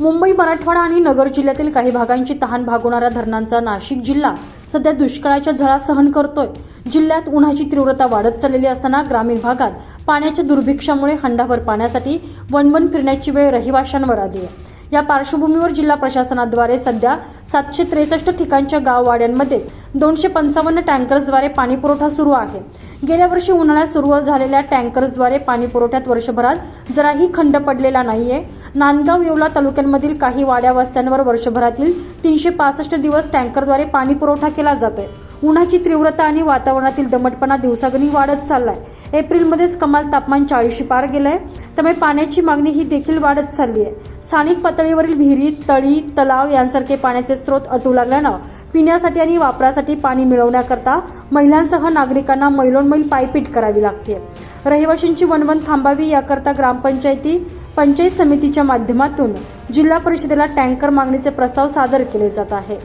मुंबई मराठवाडा आणि नगर जिल्ह्यातील काही भागांची तहान भागवणाऱ्या धरणांचा नाशिक जिल्हा सध्या दुष्काळाच्या झळा सहन करतोय. जिल्ह्यात उन्हाची तीव्रता वाढत चाललेली असताना ग्रामीण भागात पाण्याच्या दुर्भिक्षामुळे हंडाभर पाण्यासाठी वनवन फिरण्याची वेळ रहिवाशांवर आली आहे. या पार्श्वभूमीवर जिल्हा प्रशासनाद्वारे सध्या सातशे त्रेसष्ट ठिकाणच्या गाववाड्यांमध्ये दोनशे पंचावन्न टँकर्सद्वारे पाणीपुरवठा सुरू आहे. गेल्या वर्षी उन्हाळ्यात सुरू झालेल्या टँकर्सद्वारे पाणी पुरवठ्यात वर्षभरात जराही खंड पडलेला नाहीये. नांदगाव येवला तालुक्यांमधील काही वाड्या वस्त्यांवर वर्षभरातील तीनशे पासष्ट दिवस टँकरद्वारे पाणी पुरवठा केला जातोय. उन्हाची तीव्रता आणि वातावरणातील दमटपणा दिवसागणी वाढत चाललाय. एप्रिलमध्येच कमाल तापमान चाळीसशी पार गेलंय. त्यामुळे पाण्याची मागणी ही देखील वाढत चालली आहे. स्थानिक पातळीवरील विहिरी तळी तलाव यांसारखे पाण्याचे स्रोत अटू लागल्यानं पिण्यासाठी आणि वापरासाठी पाणी मिळवण्याकरता महिलांसह नागरिकांना मैलोनमैल पायपीट करावी लागते रहिवाशांची वणवण थांबावी याकरता ग्रामपंचायती पंचायत समितीच्या माध्यमातून जिल्हा परिषदेला टँकर मागणीचे प्रस्ताव सादर केले जात आहे.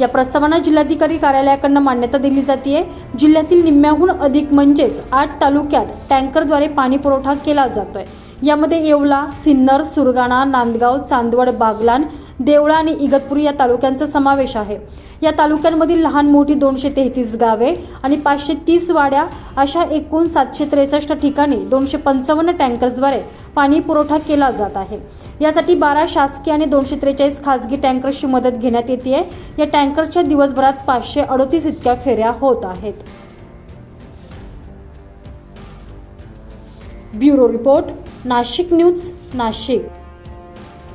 या प्रस्तावांना जिल्हाधिकारी कार्यालयाकडनं मान्यता दिली जाते जिल्ह्यातील निम्म्याहून अधिक म्हणजेच आठ तालुक्यात टँकरद्वारे पाणी पुरवठा केला जातोय. यामध्ये येवला सिन्नर सुरगाणा नांदगाव चांदवड बागलान देवळा आणि इगतपुरी या तालुक्यांचा समावेश आहे. या तालुक्यांमधील लहान मोठी दोनशे तेहतीस गावे आणि पाचशे तीस वाड्या अशा एकूण सातशे त्रेसष्ट ठिकाणी दोनशे पंचावन्न टँकर्सद्वारे पाणी पुरवठा केला जात आहे. यासाठी बारा शासकीय आणि दोनशे त्रेचाळीस खासगी टँकर्सची मदत घेण्यात येते आहे या टँकरच्या दिवसभरात पाचशे अडतीस इतक्या फेऱ्या होत आहेत. Bureau report Nashik news Nashik.